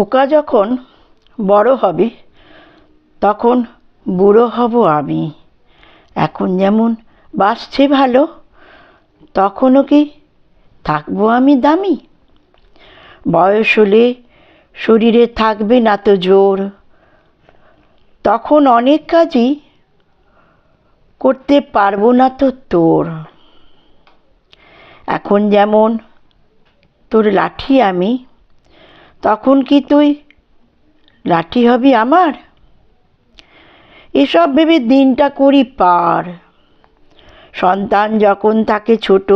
খোকা যখন বড় হবে, তখন বুড়ো হব আমি। এখন যেমন বাসছে ভালো, তখনও কি থাকব আমি দামি? বয়স হলে শরীরে থাকবে না তো জোর। তখন অনেক কাজই করতে পারব না তো তোর। এখন যেমন তোর লাঠি আমি তখন কি তুই লাঠি হবি আমার? এসব ভেবে দিনটা করি পার। সন্তান যখন থাকে ছোট,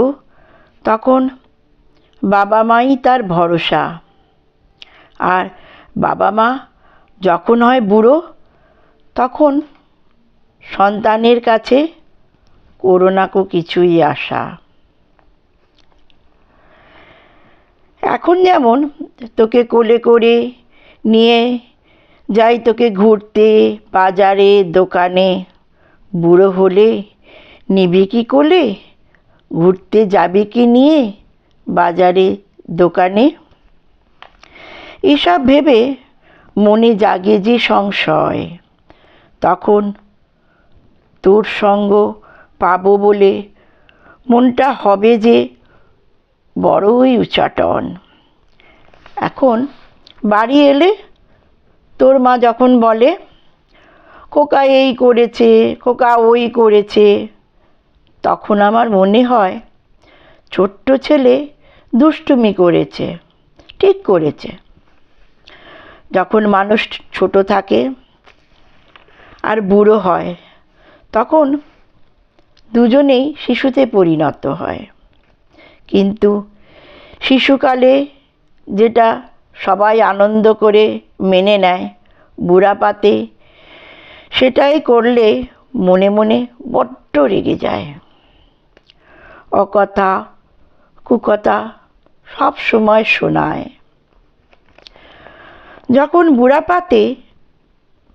তখন বাবা মাই তার ভরসা। আর বাবা মা যখন হয় বুড়ো, তখন সন্তানের কাছে করোনাকো কিছুই আশা। এখন যেমন তোকে কোলে করে নিয়ে যাই তোকে ঘুরতে, বাজারে, দোকানে। বুড়ো হলে নিবি কি কোলে? ঘুরতে যাবি কি নিয়ে? বাজারে, দোকানে? এসব ভেবে মনে জাগে যে সংশয়। তখন তোর সঙ্গ পাবো বলে মনটা হবে যে বড়ই উচাটন। এখন বাড়ি এলে তোর মা যখন বলে, খোকা এই করেছে, খোকা ওই করেছে, তখন আমার মনে হয় ছোট্ট ছেলে দুষ্টুমি করেছে, ঠিক করেছে। যখন মানুষ ছোট থাকে আর বুড়ো হয়, তখন দুজনেই শিশুতে পরিণত হয়। কিন্তু শিশুকালে যেটা সবাই আনন্দ করে মেনে নেয়, বুড়া পাতে। সেটাই করলে মনে মনে বড্ড রেগে যায়। অকথা, কুকথা সব সময় শোনায়। যখন বুড়া পাতে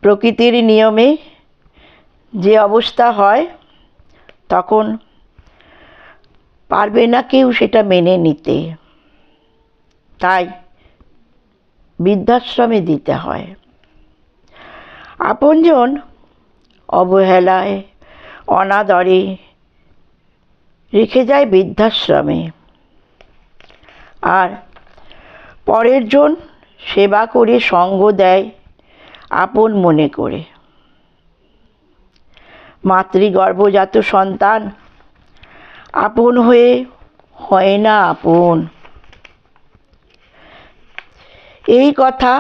প্রকৃতির নিয়মে যে অবস্থা হয়, তখন পারবে না কেউ সেটা মেনে নিতে। তাই বৃদ্ধাশ্রমে দিতে হয়। আপনজন অবহেলায়, অনাদরে রেখে যায় বৃদ্ধাশ্রমে। আর পরের জন সেবা করে সঙ্গ দেয় আপন মনে করে। মাতৃগর্ভজাত সন্তান আপন হয়ে হয় না আপন। এই কথা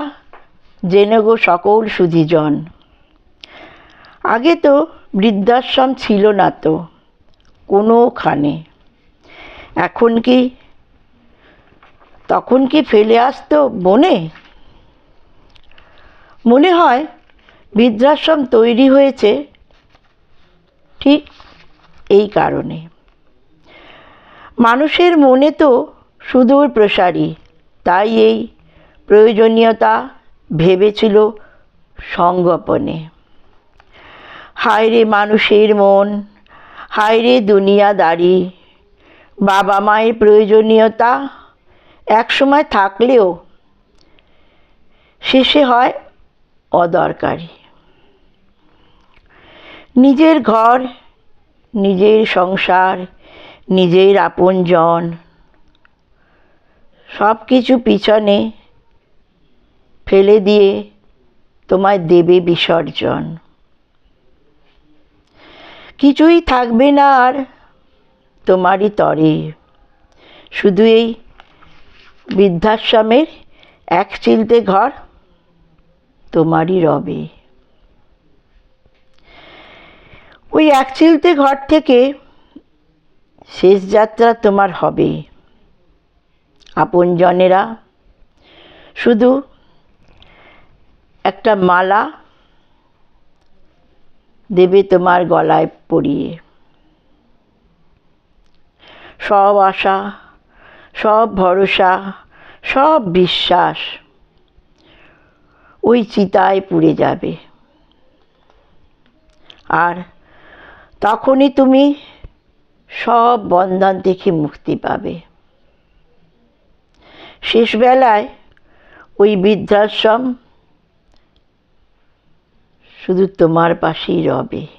জেনে গো সকল সুধিজন। আগে তো বৃদ্ধাশ্রম ছিল না তো, কোনোখানে। এখন কি, তখন কি ফেলে আসতো বনে? মনে হয় বৃদ্ধাশ্রম তৈরি হয়েছে ঠিক এই কারণে। মানুষের মনে তো সুদূর প্রসারী তাই এই প্রয়োজনীয়তা ভেবেছিল সংগোপনে। হায়রে মানুষের মন হায়রে দুনিয়াদারি। বাবা মায়ের প্রয়োজনীয়তা একসময় থাকলেও শেষে হয় অদরকারি। নিজের ঘর, নিজের সংসার, নিজের আপনজন সব কিছু পিছনে ফেলে দিয়ে তোমায় দেবে বিসর্জন। কিছুই থাকবে না আর তোমারই তরে। শুধু এই বৃদ্ধাশ্রমের এক চিলতে ঘর তোমারই রবে। ওই এক চিলতে ঘর থেকে শেষ যাত্রা তোমার হবে। আপনজনেরা শুধু একটা মালা দেবে তোমার গলায় পরিয়ে। সব আশা, সব ভরসা, সব বিশ্বাস ওই চিতায় পুড়ে যাবে। আর তখনই তুমি সব বন্ধন থেকে মুক্তি পাবে। শেষবেলায় ওই বৃদ্ধাশ্রম শুধু তোমার পাশেই রবে।